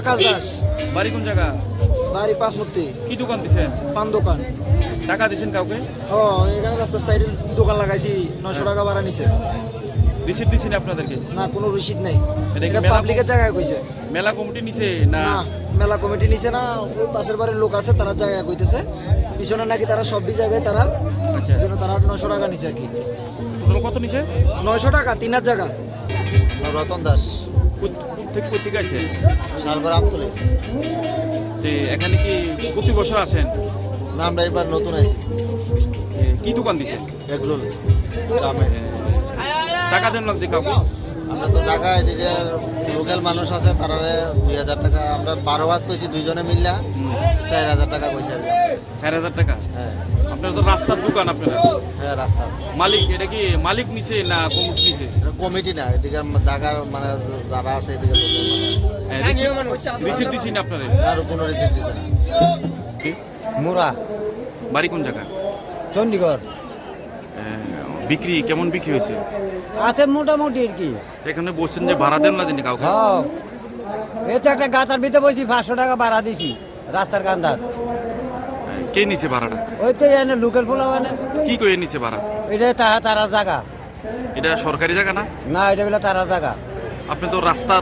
আকাশ দাস। বাড়ি কোন জায়গা? বাড়ি পাঁচমূর্তি। কি দোকান দিছেন? পান দোকান। টাকা দিছেন কাউকে? ও এখানে রাস্তার সাইডে দোকান লাগাইছি নশো টাকা ভাড়া নিছে। রিসিপ্ট দিছেন আপনাদেরকে? না কোনো রসিদ নাই। এটা পাবলিকের জায়গায় কইছে। মেলা কমিটি নিছে না? মেলা কমিটি নিছে না পাশের বাড়ির লোক আছে তারা জায়গা কইতেছে। পিছনে নাকি তারা সবই জায়গায় তারা আচ্ছা। জন্য তারা নশো টাকা নিছে আর কি। কত নিছে? নয়শো টাকা তিন হাজার জায়গা। রতন দাস। থেকে কোথেকে আমতলে। তে এখানে কি প্রতি বছর আসেন? না আমরা এবার নতুন আছি কি দোকান দিছে এগরোল। টাকা দেন লাগছে কাউকে। আমরা তো জায়গা এদিকে লোকাল মানুষ আছে তারা দুই হাজার টাকা আমরা বারো হাত কইছি দুইজনে মিললা চার হাজার টাকা পয়সা চার হাজার টাকা? হ্যাঁ। আপনার তো রাস্তার দোকান আপনারা। হ্যাঁ রাস্তা মালিক এটা কি মালিক নিছে না কমিটি নিছে? এটা কমিটি না এদিকে জায়গার মানে যারা আছে এদিকে রিসিপ্ট দিছেন আপনারা? তার কোনো রিসিপ্ট দিচ্ছে না? মোরা। বাড়ি কোন জায়গা? চণ্ডীগড় এ, বিক্রি কেমন বিক্রি হয়েছে? আছে মোটামুটি আর কি। এখানে বলছেন যে ভাড়া দেন না জানি কাউকে? হ্যাঁ। এই তো একটা গাতার ভিতরে বসি পাঁচশো টাকা ভাড়া দিছি রাস্তার কান্দার। কে নিছে ভাড়াটা? ওই তো এনে লোকাল পোলা মানে। কি করে নিছে ভাড়া? এটা তারা তারা জায়গা। এটা সরকারি জায়গা না? না এটা বলে তারা জায়গা। আপনি তো রাস্তা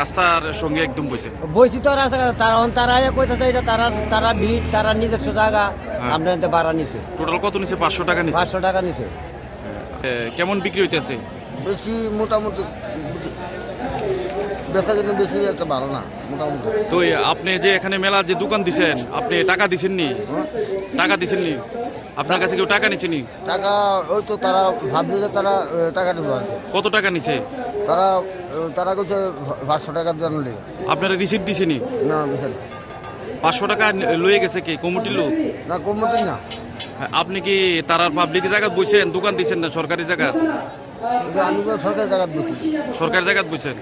রাস্তার সঙ্গে একদম বসে। বসি তো রাস্তা তারা তারা কইতেছে এটা তারা তারা ভিড় তারা নিজস্ব জায়গা। আমরা এতে ভাড়া নিছে। টোটাল কত নিছে? পাঁচশো টাকা নিছে। পাঁচশো টাকা নিছে। কেমন বিক্রি হইতেছে? বেশি মোটামুটি বেচা কিনে বেশি একটা ভালো না মোটামুটি। তো আপনি যে এখানে মেলা যে দোকান দিছেন আপনি টাকা দিছেন নি টাকা দিছেন নি আপনার কাছে কেউ টাকা নিছে নি টাকা ওই তো তারা ভাবলি যে তারা টাকা দেবে আর কি। কত টাকা নিছে? তারা তারা কইছে পাঁচশো টাকার জন্য নেবে আপনারা রিসিপ্ট দিছেনি? না বুঝছেন পাঁচশো টাকা লয়ে গেছে কি? কমিটির লোক? না কমতি না। আপনি কি তারার পাবলিক জায়গা বুঝছেন দোকান দিচ্ছেন না? সরকারি জায়গা আমি তো সরকারি জায়গা বুঝছেন সরকারি জায়গা বসেন?